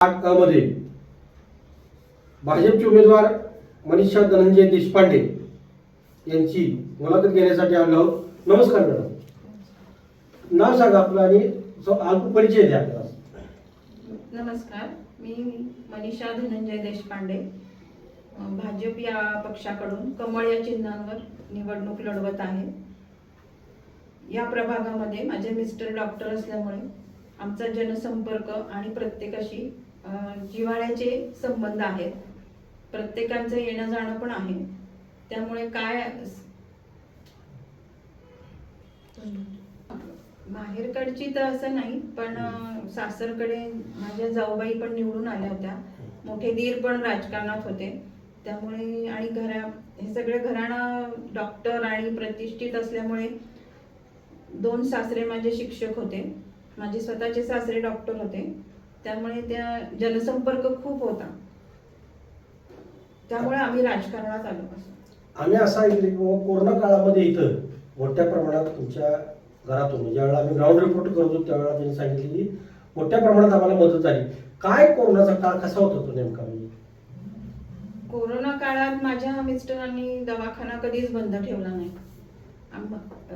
आठ अ मध्ये भाजपचे उमेदवार मनीषा धनंजय देशपांडे यांची मुलाखत घेण्यासाठी आलो आहोत. नमस्कार मॅडम. नाव सांगा आपलं आणि अल्प परिचय द्या आपला. नमस्कार मी मनीषा धनंजय देशपांडे. भाजप या पक्षाकडून कमळ या चिन्हांवर निवडणूक लढवत आहे. या प्रभागामध्ये माझे मिस्टर डॉक्टर असल्यामुळे आमचा जनसंपर्क आणि प्रत्येकाशी जिव्हाळ्याचे संबंध आहेत. प्रत्येकांचं येणं जाणं पण आहे. त्यामुळे काय बाहेरकडची तर असं नाही पण सासरकडे माझ्या जाऊबाई पण निवडून आल्या होत्या. मोठे दीर पण राजकारणात होते. त्यामुळे आणि घरा हे सगळे घराणं डॉक्टर आणि प्रतिष्ठित असल्यामुळे दोन सासरे माझे शिक्षक होते. माझे स्वतःचे सासरे डॉक्टर होते. त्यामुळे त्या जनसंपर्क खूप होता. त्यामुळे आम्ही राजकारणात आलो. आम्ही असं ऐकलं की बाबा कोरोना काळामध्ये इथं मोठ्या प्रमाणात तुमच्या घरातून ज्यावेळेला आम्ही ग्राउंड रिपोर्ट करत त्यावेळेला त्यांनी सांगितले की मोठ्या प्रमाणात आम्हाला मदत झाली. काय कोरोनाचा काळ कसा होता तो नेमका? म्हणजे कोरोना काळात माझ्या मिस्टरांनी दवाखाना कधीच बंद ठेवला नाही.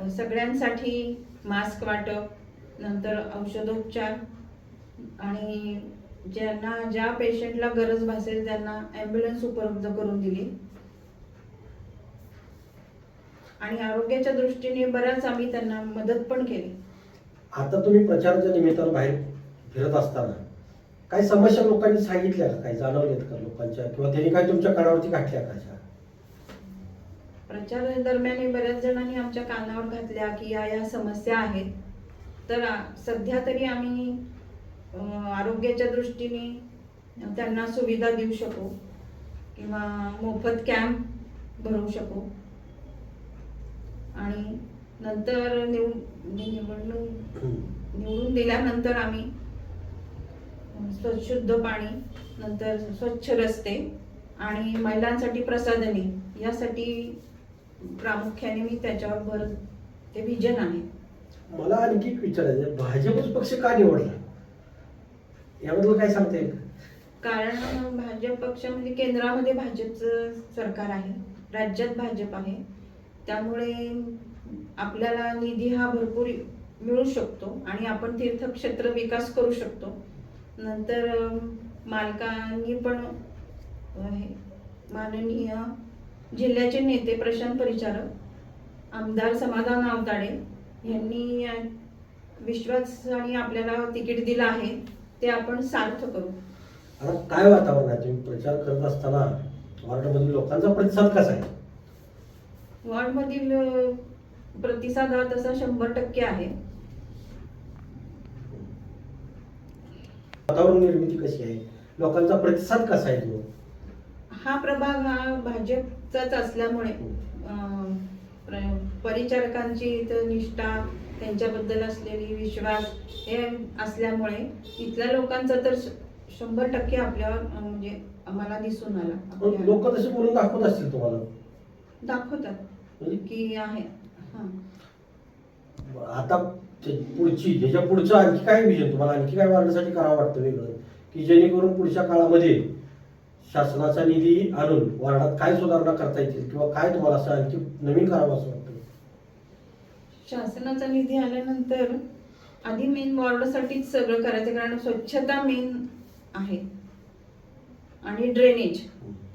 सगळ्यांसाठी मास्क वाटप नंतर औषधोपचार आणि ज्यांना ज्या पेशंटला गरज भासेल त्यांना ॲम्ब्युलन्स उपलब्ध करून दिली. आणि आरोग्याच्या दृष्टीने बऱ्याच आम्ही त्यांना मदत पण केली. आता तुम्ही प्रचाराच्या निमित्तानं बाहेर फिरत असताना काही समस्या लोकांनी सांगितल्या का? काही जाणवल्यात का लोकांच्या? किंवा त्यांनी काही तुमच्या कानावरती गाठल्या का अशा? प्रचार दरम्यान बऱ्याच जणांनी आमच्या कानावर घातल्या की या या समस्या आहेत. तर सध्या तरी आम्ही आरोग्याच्या दृष्टीने त्यांना सुविधा देऊ शकू किंवा मोफत कॅम्प भरवू शकू. आणि नंतर निव म्हणजे निवडणूक निवडून दिल्यानंतर आम्ही शुद्ध पाणी नंतर स्वच्छ रस्ते आणि महिलांसाठी प्रसाधने यासाठी प्रामुख्याने मी त्याच्यावर भर ते विजन आहे. मला आणखी विचारायचं भाजपच पक्ष का निवडला? याबद्दल काय सांगता येईल? कारण भाजप पक्षामध्ये केंद्रामध्ये भाजपचं सरकार आहे राज्यात भाजप आहे. त्यामुळे आपल्याला निधी हा भरपूर मिळू शकतो आणि आपण तीर्थक्षेत्र विकास करू शकतो. नंतर मालकांनी पण माननीय जिल्ह्याचे नेते प्रशांत परिचारक आमदार समाधान आवताडे यांनी विश्वासाने आपल्याला तिकीट दिलं आहे. ते आपण सार्थ करू. आता काय वातावरण आहे? तुम्ही प्रचार करत असताना वार्डमधील लोकांचा प्रतिसाद कसा आहे? वॉर्डमधील अ, प्रतिसाद हा तसा शंभर टक्के आहे. वातावरण निर्मिती कशी आहे? लोकांचा प्रतिसाद कसा आहे तो? हा प्रभाग हा भाजपचाच असल्यामुळे अ, परिचारकांची इथं निष्ठा त्यांच्याबद्दल असलेली विश्वास हे असल्यामुळे इथल्या लोकांचा तर शंभर टक्के आपल्यावर म्हणजे आम्हाला दिसून आला. लोक तसे बोलून दाखवत असतील तुम्हाला? दाखवतात म्हणजे की आहे. हा. आता पुढची त्याच्या पुढचं आणखी काय विजन तुम्हाला आणखी काय वाढण्यासाठी करावं वाटतं वेगळं? की जेणेकरून पुढच्या काळामध्ये शासनाचा निधी आणून वार्डात काय सुधारणा करता येतील किंवा काय तुम्हाला असं आणखी नवीन करावं असं वाटतं शासनाचा निधी आल्यानंतर आधी मेन वॉर्डसाठीच सगळं करायचं कारण स्वच्छता मेन आहे. आणि ड्रेनेज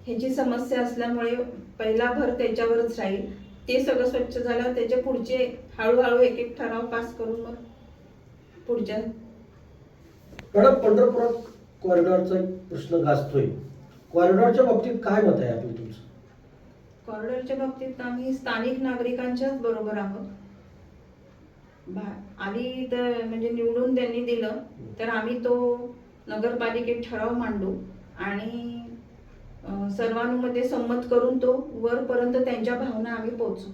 ह्याची समस्या असल्यामुळे पहिला भर त्याच्यावरच राहील. ते सगळं स्वच्छ झालं त्याच्या पुढचे हळूहळू एक एक ठराव पास करून मग पुढच्या. मॅडम पंढरपुरात कॉरिडॉरचा प्रश्न गाजतोय. कॉरिडॉरच्या बाबतीत काय मत आहे आपलं तुमचं? कॉरिडॉरच्या बाबतीत आम्ही स्थानिक नागरिकांच्याच बरोबर आहोत. भा- आली तर म्हणजे निवडून त्यांनी दिलं तर आम्ही तो नगरपालिकेत ठराव मांडू आणि सर्वांमध्ये संमत करून तो वरपर्यंत त्यांच्या भावना आम्ही पोहोचू.